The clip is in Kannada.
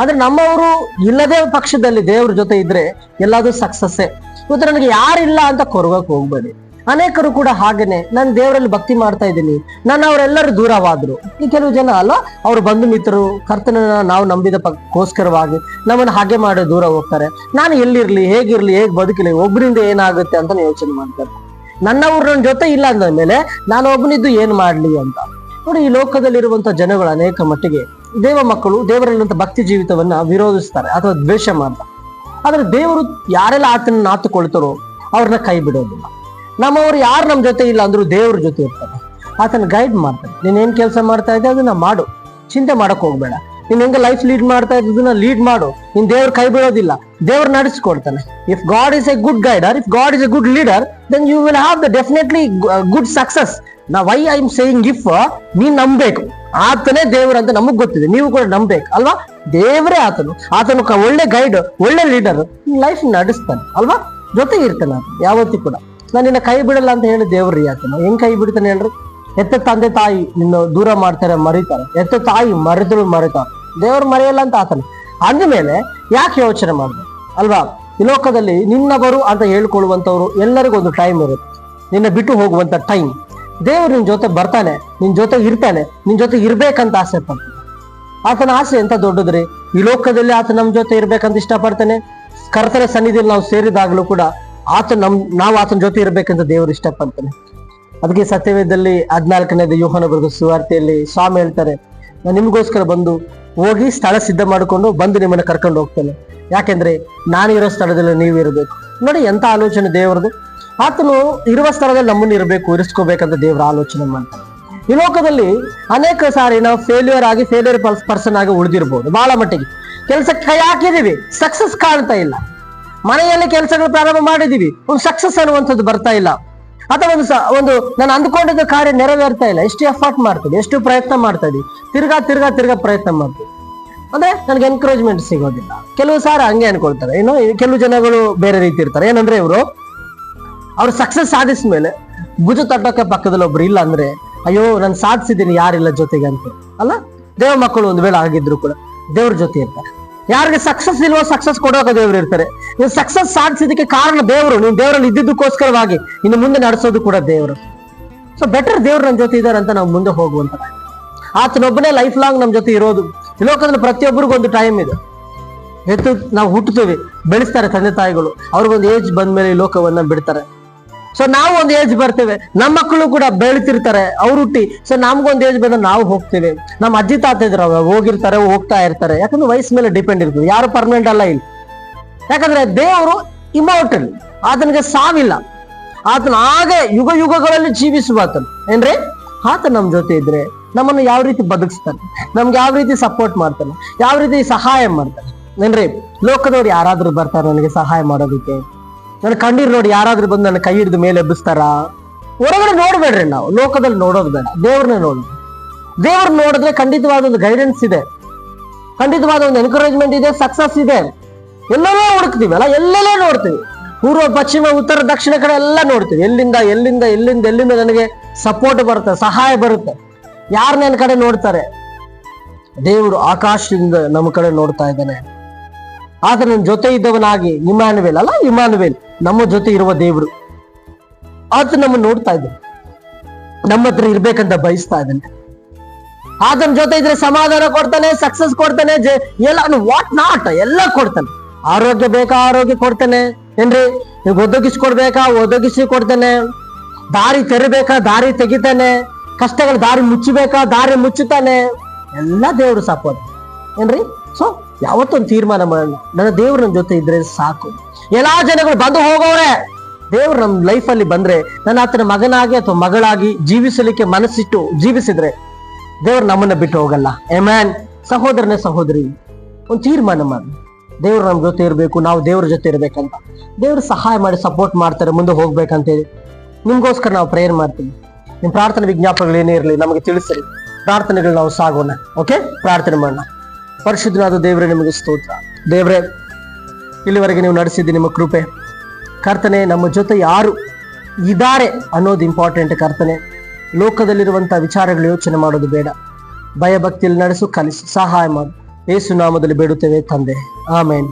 ಆದ್ರೆ ನಮ್ಮವರು ಇಲ್ಲದೇ ಪಕ್ಷದಲ್ಲಿ ದೇವ್ರ ಜೊತೆ ಇದ್ರೆ ಎಲ್ಲಾದ್ರೂ ಸಕ್ಸಸ್ಸೇ ಇವತ್ತು ನನಗೆ ಯಾರಿಲ್ಲ ಅಂತ ಕೊರಗಕ್ಕೆ ಹೋಗ್ಬೇಡಿ. ಅನೇಕರು ಕೂಡ ಹಾಗೇನೆ, ನಾನು ದೇವರಲ್ಲಿ ಭಕ್ತಿ ಮಾಡ್ತಾ ಇದ್ದೀನಿ. ನಾನು ಅವರೆಲ್ಲರೂ ದೂರವಾದ್ರು. ಈ ಕೆಲವು ಜನ ಅಲ್ಲ, ಅವ್ರ ಬಂಧು ಮಿತ್ರರು ಕರ್ತನ ನಾವು ನಂಬಿದ ಪಕ್ಕೋಸ್ಕರವಾಗಿ ನಮ್ಮನ್ನ ಹಾಗೆ ಮಾಡಿ ದೂರ ಹೋಗ್ತಾರೆ. ನಾನು ಎಲ್ಲಿರ್ಲಿ, ಹೇಗಿರ್ಲಿ, ಹೇಗ್ ಬದುಕಲಿ ಒಬ್ಬರಿಂದ ಏನಾಗುತ್ತೆ ಅಂತ ಯೋಚನೆ ಮಾಡ್ತಾರೆ. ನನ್ನವ್ರು ನನ್ನ ಜೊತೆ ಇಲ್ಲ ಅಂದ ಮೇಲೆ ನಾನು ಒಬ್ಬನಿದ್ದು ಏನ್ ಮಾಡ್ಲಿ ಅಂತ. ನೋಡಿ, ಈ ಲೋಕದಲ್ಲಿರುವಂತ ಜನಗಳು ಅನೇಕ ಮಟ್ಟಿಗೆ ದೇವ ಮಕ್ಕಳು ದೇವರಲ್ಲಿರುವಂತಹ ಭಕ್ತಿ ಜೀವಿತವನ್ನ ವಿರೋಧಿಸ್ತಾರೆ ಅಥವಾ ದ್ವೇಷ ಮಾಡ್ತಾರೆ. ಆದ್ರೆ ದೇವರು ಯಾರೆಲ್ಲ ಆತನ ಆತುಕೊಳ್ತಾರೋ ಅವ್ರನ್ನ ಕೈ ಬಿಡೋದಿಲ್ಲ. ನಮ್ಮವರು ಯಾರು ನಮ್ಮ ಜೊತೆ ಇಲ್ಲ ಅಂದ್ರೂ ದೇವ್ರ ಜೊತೆ ಇರ್ತಾರೆ. ಆತನ ಗೈಡ್ ಮಾಡ್ತಾರೆ. ನೀನ್ ಏನ್ ಕೆಲಸ ಮಾಡ್ತಾ ಇದ್ದೆ ಅದನ್ನ ಮಾಡು. ಚಿಂತೆ ಮಾಡಕ್ ಹೋಗ್ಬೇಡ. ನೀನ್ ಹೆಂಗ ಲೈಫ್ ಲೀಡ್ ಮಾಡ್ತಾ ಇದ್ದದನ್ನ ಲೀಡ್ ಮಾಡು. ನೀನ್ ದೇವ್ರ ಕೈ ಬಿಡೋದಿಲ್ಲ. ದೇವ್ರ ನಡೆಸ್ಕೊಡ್ತಾನೆ. If God is a good guider if God is a good leader then you will have the definitely good success ನಾ why I'm saying if ನೀನ್ ನಂಬಬೇಕು. ಆತನೇ ದೇವರು ಅಂತ ನಮಗ್ ಗೊತ್ತಿದೆ. ನೀವು ಕೂಡ ನಂಬಬೇಕು, ಅಲ್ವಾ? ದೇವರೇ ಆತನು. ಆತನು ಒಳ್ಳೆ ಗೈಡ್ ಒಳ್ಳೆ ಲೀಡರ್ ಲೈಫ್ ನಡೆಸ್ತಾನೆ, ಅಲ್ವಾ? ಜೊತೆ ಇರ್ತಾನೆ ಆತ ಯಾವತ್ತೂ ಕೂಡ. ನಾನು ನಿನ್ನ ಕೈ ಬಿಡಲ್ಲ ಅಂತ ಹೇಳಿ ದೇವ್ರಿ ಆತನು. ಹೆಂಗ್ ಕೈ ಬಿಡ್ತಾನೆ ಹೇಳ್ರಿ? ಎತ್ತ ತಂದೆ ತಾಯಿ ನಿನ್ನ ದೂರ ಮಾಡ್ತಾರೆ, ಮರಿತಾರೆ. ಎತ್ತ ತಾಯಿ ಮರೆತರು ಮರಿತಾರೆ ದೇವ್ರು ಮರೆಯಲ್ಲ ಅಂತ ಆತನು. ಅಂದಮೇಲೆ ಯಾಕೆ ಯೋಚನೆ ಮಾಡ್ಬೇಕು ಅಲ್ವಾ? ಈ ಲೋಕದಲ್ಲಿ ನಿನ್ನವರು ಅಂತ ಹೇಳ್ಕೊಳ್ಳುವಂತವ್ರು ಎಲ್ಲರಿಗೂ ಒಂದು ಟೈಮ್ ಇರುತ್ತೆ. ನಿನ್ನ ಬಿಟ್ಟು ಹೋಗುವಂತ ಟೈಮ್ ದೇವ್ರು ನಿನ್ ಜೊತೆ ಬರ್ತಾನೆ, ನಿನ್ ಜೊತೆ ಇರ್ತಾನೆ, ನಿನ್ ಜೊತೆ ಇರ್ಬೇಕಂತ ಆಸೆ ಪಡ್ತಾನೆ. ಆತನ ಆಸೆ ಎಂತ ದೊಡ್ಡದ್ರಿ? ಈ ಲೋಕದಲ್ಲಿ ಆತ ನಮ್ ಜೊತೆ ಇರ್ಬೇಕಂತ ಇಷ್ಟಪಡ್ತಾನೆ? ಕರ್ತನ ಸನ್ನಿಧಿಯಲ್ಲಿ ನಾವು ಸೇರಿದಾಗಲೂ ಕೂಡ ಆತ ನಮ್, ನಾವು ಆತನ ಜೊತೆ ಇರ್ಬೇಕಂತ ದೇವರು ಇಷ್ಟಪಡ್ತಾನೆ. ಅದಕ್ಕೆ ಸತ್ಯವೇದದಲ್ಲಿ ಹದ್ನಾಲ್ಕನೇದು ಯೋಹನ ಬರೆದ ಸುವಾರ್ತೆಯಲ್ಲಿ ಸ್ವಾಮಿ ಹೇಳ್ತಾರೆ, ನಾನು ನಿಮಗೋಸ್ಕರ ಬಂದು ಹೋಗಿ ಸ್ಥಳ ಸಿದ್ಧ ಮಾಡಿಕೊಂಡು ಬಂದು ನಿಮ್ಮನ್ನ ಕರ್ಕೊಂಡು ಹೋಗ್ತೇನೆ. ಯಾಕೆಂದ್ರೆ ನಾನಿರೋ ಸ್ಥಳದಲ್ಲಿ ನೀವು ಇರಬೇಕು ನೋಡಿ ಎಂತ ಆಲೋಚನೆ ದೇವರದು ಆತನು ಇರುವ ಸ್ಥಳದಲ್ಲಿ ನಮ್ಮನ್ನು ಇರಬೇಕು, ಇರಿಸ್ಕೋಬೇಕಂತ ದೇವರ ಆಲೋಚನೆ ಮಾಡ್ತಾರೆ ಈ ಲೋಕದಲ್ಲಿ ಅನೇಕ ಸಾರಿ ನಾವು ಫೇಲ್ಯೂರ್ ಆಗಿ ಫೇಲ್ಯೂರ್ ಪರ್ಸನ್ ಆಗಿ ಉಳಿದಿರ್ಬೋದು, ಬಹಳ ಮಟ್ಟಿಗೆ. ಕೆಲಸಕ್ಕೆ ಕೈ ಹಾಕಿದೀವಿ ಸಕ್ಸಸ್ ಕಾಣ್ತಾ ಇಲ್ಲ. ಮನೆಯಲ್ಲಿ ಕೆಲಸಗಳು ಪ್ರಾರಂಭ ಮಾಡಿದೀವಿ ಒಂದು ಸಕ್ಸಸ್ ಅನ್ನುವಂಥದ್ದು ಬರ್ತಾ ಇಲ್ಲ. ಅಥವಾ ಒಂದು ಒಂದು ನಾನು ಅಂದ್ಕೊಂಡಿದ್ದ ಕಾರ್ಯ ನೆರವೇರ್ತಾ ಇಲ್ಲ. ಎಷ್ಟು ಎಫರ್ಟ್ ಮಾಡ್ತೀವಿ ಎಷ್ಟು ಪ್ರಯತ್ನ ಮಾಡ್ತಾ ಇದೀವಿ ತಿರ್ಗಾ ತಿರ್ಗಾ ತಿರ್ಗಾ ಪ್ರಯತ್ನ ಮಾಡ್ತೀವಿ ಅಂದ್ರೆ ನನಗೆ ಎನ್ಕರೇಜ್ಮೆಂಟ್ ಸಿಗೋದಿಲ್ಲ. ಕೆಲವು ಸಾರ ಹಂಗೆ ಅನ್ಕೊಳ್ತಾರೆ. ಏನೋ, ಕೆಲವು ಜನಗಳು ಬೇರೆ ರೀತಿ ಇರ್ತಾರೆ. ಏನಂದ್ರೆ ಇವರು ಅವ್ರು ಸಕ್ಸಸ್ ಸಾಧಿಸಿದ ಮೇಲೆ ಭುಜ ತಟ್ಟೋಕೆ ಪಕ್ಕದಲ್ಲಿ ಒಬ್ರು ಇಲ್ಲ ಅಂದ್ರೆ, ಅಯ್ಯೋ, ನಾನು ಸಾಧಿಸಿದ್ದೀನಿ, ಯಾರಿಲ್ಲ ಜೊತೆಗೆ ಅಂತ. ಅಲ್ಲ? ದೇವ ಮಕ್ಕಳು ಒಂದು ವೇಳೆ ಆಗಿದ್ರು ಕೂಡ ದೇವ್ರ ಜೊತೆ ಇರ್ತಾರೆ. ಯಾರಿಗೆ ಸಕ್ಸಸ್ ಇಲ್ವೋ ಸಕ್ಸಸ್ ಕೊಡೋಕ ದೇವ್ರು ಇರ್ತಾರೆ. ನೀವು ಸಕ್ಸಸ್ ಸಾಧಿಸಿದಕ್ಕೆ ಕಾರಣ ದೇವರು ನೀವು ದೇವರಲ್ಲಿ ಇದ್ದಿದ್ದಕ್ಕೋಸ್ಕರವಾಗಿ ಇನ್ನು ಮುಂದೆ ನಡೆಸೋದು ಕೂಡ ದೇವರು. ಸೊ ಬೆಟರ್ ದೇವ್ರು ನನ್ನ ಜೊತೆ ಇದ್ದಾರೆ ಅಂತ ನಾವು ಮುಂದೆ ಹೋಗುವಂತ ಆತನೊಬ್ಬನೇ ಲೈಫ್ ಲಾಂಗ್ ನಮ್ಮ ಜೊತೆ ಇರೋದು. ಲೋಕದಲ್ಲಿ ಪ್ರತಿಯೊಬ್ಬರಿಗೂ ಒಂದು ಟೈಮ್ ಇದೆ. ಎತ್ತು ನಾವು ಹುಟ್ಟುತ್ತೇವೆ. ಬೆಳೆಸ್ತಾರೆ ತಂದೆ ತಾಯಿಗಳು. ಅವ್ರಿಗೊಂದು ಏಜ್ ಬಂದ್ಮೇಲೆ ಈ ಲೋಕವನ್ನ ಬಿಡ್ತಾರೆ. ಸೊ ನಾವು ಒಂದು ಏಜ್ ಬರ್ತೇವೆ. ನಮ್ಮ ಮಕ್ಕಳು ಕೂಡ ಬೆಳಿತಿರ್ತಾರೆ, ಅವ್ರು ಹುಟ್ಟಿ. ಸೊ ನಮ್ಗೊಂದು ಏಜ್ ಬಂದ್ರೆ ನಾವು ಹೋಗ್ತೇವೆ. ನಮ್ಮ ಅಜ್ಜಿ ತಾತ ಇದ್ರು ಹೋಗಿರ್ತಾರೆ, ಹೋಗ್ತಾ ಇರ್ತಾರೆ. ಯಾಕಂದ್ರೆ ವಯಸ್ಸ ಮೇಲೆ ಡಿಪೆಂಡ್ ಇರ್ತದೆ. ಯಾರು ಪರ್ಮನೆಂಟ್ ಅಲ್ಲ ಇಲ್ಲಿ. ಯಾಕಂದ್ರೆ ದೇವರು ಇಮೋರ್ಟಲ್ ಆತನಿಗೆ ಸಾವಿಲ್ಲ. ಆತನ ಹಾಗೆ ಯುಗ ಯುಗಗಳಲ್ಲಿ ಜೀವಿಸುವ ಆತನು. ಏನ್ರಿ? ಆತ ನಮ್ಮ ಜೊತೆ ಇದ್ರೆ ನಮ್ಮನ್ನು ಯಾವ ರೀತಿ ಬದುಕಿಸ್ತಾನೆ? ನಮ್ಗೆ ಯಾವ ರೀತಿ ಸಪೋರ್ಟ್ ಮಾಡ್ತಾನೆ? ಯಾವ ರೀತಿ ಸಹಾಯ ಮಾಡ್ತಾನೆ? ಏನ್ರಿ? ಲೋಕದವ್ರು ಯಾರಾದ್ರೂ ಬರ್ತಾರೆ, ನನಗೆ ಸಹಾಯ ಮಾಡೋದಕ್ಕೆ. ನನ್ನ ಕಣ್ಣೀರ್ ನೋಡಿ ಯಾರಾದ್ರೂ ಬಂದು ನನ್ನ ಕೈ ಹಿಡಿದು ಮೇಲೆ ಎಬ್ಬಿಸ್ತಾರ? ಹೊರಗಡೆ ನೋಡ್ಬೇಡ್ರಿ ನಾವು. ಲೋಕದಲ್ಲಿ ನೋಡೋದು ಬೇಡ. ದೇವ್ರನ್ನ ನೋಡಿ. ದೇವ್ರ ನೋಡಿದ್ರೆ ಖಂಡಿತವಾದ ಒಂದು ಗೈಡೆನ್ಸ್ ಇದೆ. ಖಂಡಿತವಾದ ಒಂದು ಎನ್ಕರೇಜ್ಮೆಂಟ್ ಇದೆ ಸಕ್ಸಸ್ ಇದೆ. ಎಲ್ಲೆಲ್ಲೇ ಹುಡುಕ್ತೀವಿ ಅಲ್ಲ? ಎಲ್ಲೆಲ್ಲೇ ನೋಡ್ತೀವಿ. ಪೂರ್ವ, ಪಶ್ಚಿಮ, ಉತ್ತರ, ದಕ್ಷಿಣ ಕಡೆ ಎಲ್ಲ ನೋಡ್ತೀವಿ. ಎಲ್ಲಿಂದ ಎಲ್ಲಿಂದ ಎಲ್ಲಿಂದ ಎಲ್ಲಿಂದ ನನಗೆ ಸಪೋರ್ಟ್ ಬರುತ್ತೆ, ಸಹಾಯ ಬರುತ್ತೆ. ಯಾರು ನನ್ನ ಕಡೆ ನೋಡ್ತಾರೆ? ದೇವರು ಆಕಾಶದಿಂದ ನಮ್ಮ ಕಡೆ ನೋಡ್ತಾ ಇದ್ದಾನೆ. ಆದ್ರೆ ನನ್ನ ಜೊತೆ ಇದ್ದವನಾಗಿ ಇಮಾನುವೇಲ್ ಅಲ್ಲ ಇಮಾನುವೇಲ್ ನಮ್ಮ ಜೊತೆ ಇರುವ ದೇವರು. ಆತ ನಮ್ಮ ನೋಡ್ತಾ ಇದ್ದಾನೆ ನಮ್ಮ ಹತ್ರ ಇರ್ಬೇಕಂತ ಬಯಸ್ತಾ ಇದ್ದಾನೆ. ಆತನ ಜೊತೆ ಇದ್ರೆ ಸಮಾಧಾನ ಕೊಡ್ತಾನೆ ಸಕ್ಸಸ್ ಕೊಡ್ತಾನೆ ಎಲ್ಲ ವಾಟ್ ನಾಟ್ ಎಲ್ಲ ಕೊಡ್ತಾನೆ. ಆರೋಗ್ಯ ಬೇಕಾ, ಆರೋಗ್ಯ ಕೊಡ್ತಾನೆ. ಏನ್ರಿ? ನೀವು ಒದಗಿಸ್ಕೊಡ್ಬೇಕಾ, ಒದಗಿಸಿ ಕೊಡ್ತಾನೆ. ದಾರಿ ತೆರಬೇಕಾ, ದಾರಿ ತೆಗಿತಾನೆ. ಕಷ್ಟಗಳ ದಾರಿ ಮುಚ್ಚಬೇಕಾ, ದಾರಿ ಮುಚ್ಚುತ್ತಾನೆ. ಎಲ್ಲ ದೇವರು ಸಪೋರ್ಟ್ ಏನ್ರಿ? ಸೊ ಯಾವತ್ತೊಂದು ತೀರ್ಮಾನ ಮಾಡೋಣ ನನ್ನ ದೇವ್ರು ನನ್ನ ಜೊತೆ ಇದ್ರೆ ಸಾಕು. ಎಲ್ಲಾ ಜನಗಳು ಬಂದು ಹೋಗೋರೆ. ದೇವ್ರು ನಮ್ಮ ಲೈಫಲ್ಲಿ ಬಂದ್ರೆ ನನ್ನ ಆತನ ಮಗನಾಗಿ ಅಥವಾ ಮಗಳಾಗಿ ಜೀವಿಸಲಿಕ್ಕೆ ಮನಸ್ಸಿಟ್ಟು ಜೀವಿಸಿದ್ರೆ ದೇವ್ರು ನಮ್ಮನ್ನ ಬಿಟ್ಟು ಹೋಗಲ್ಲ. ಎಮ್ಯಾನ್ ಸಹೋದರನೇ ಸಹೋದರಿ, ಒಂದು ತೀರ್ಮಾನ ಮಾಡಿ. ದೇವ್ರು ನಮ್ಮ ಜೊತೆ ಇರಬೇಕು, ನಾವು ದೇವ್ರ ಜೊತೆ ಇರಬೇಕಂತ. ದೇವ್ರು ಸಹಾಯ ಮಾಡಿ ಸಪೋರ್ಟ್ ಮಾಡ್ತಾರೆ, ಮುಂದೆ ಹೋಗ್ಬೇಕಂತೇಳಿ. ನಿಮ್ಗೋಸ್ಕರ ನಾವು ಪ್ರೇಯರ್ ಮಾಡ್ತೀವಿ. ನಿಮ್ಮ ಪ್ರಾರ್ಥನೆ ವಿಜ್ಞಾಪನೆಗಳು ಏನೇ ಇರಲಿ, ನಮಗೆ ತಿಳಿಸಿರಿ. ಪ್ರಾರ್ಥನೆಗಳು ನಾವು ಸಾಗೋಣ. ಓಕೆ ಪ್ರಾರ್ಥನೆ ಮಾಡೋಣ. ಪರಿಶುದ್ಧನಾದ ದೇವರೇ, ನಿಮಗೆ ಸ್ತೋತ್ರ. ದೇವರೇ, ಇಲ್ಲಿವರೆಗೆ ನೀವು ನಡೆಸಿದ್ದು ನಿಮ್ಮ ಕೃಪೆ. ಕರ್ತನೆ, ನಮ್ಮ ಜೊತೆ ಯಾರು ಇದ್ದಾರೆ ಅನ್ನೋದು ಇಂಪಾರ್ಟೆಂಟ್ ಕರ್ತನೆ. ಲೋಕದಲ್ಲಿರುವಂತಹ ವಿಚಾರಗಳು ಯೋಚನೆ ಮಾಡೋದು ಬೇಡ. ಭಯಭಕ್ತಿಯಲ್ಲಿ ನಡೆಸು, ಕಲಿಸು, ಸಹಾಯ ಮಾಡು. ಏಸು ನಾಮದಲ್ಲಿ ಬೇಡುತ್ತೇವೆ ತಂದೆ. ಆಮೇನ್.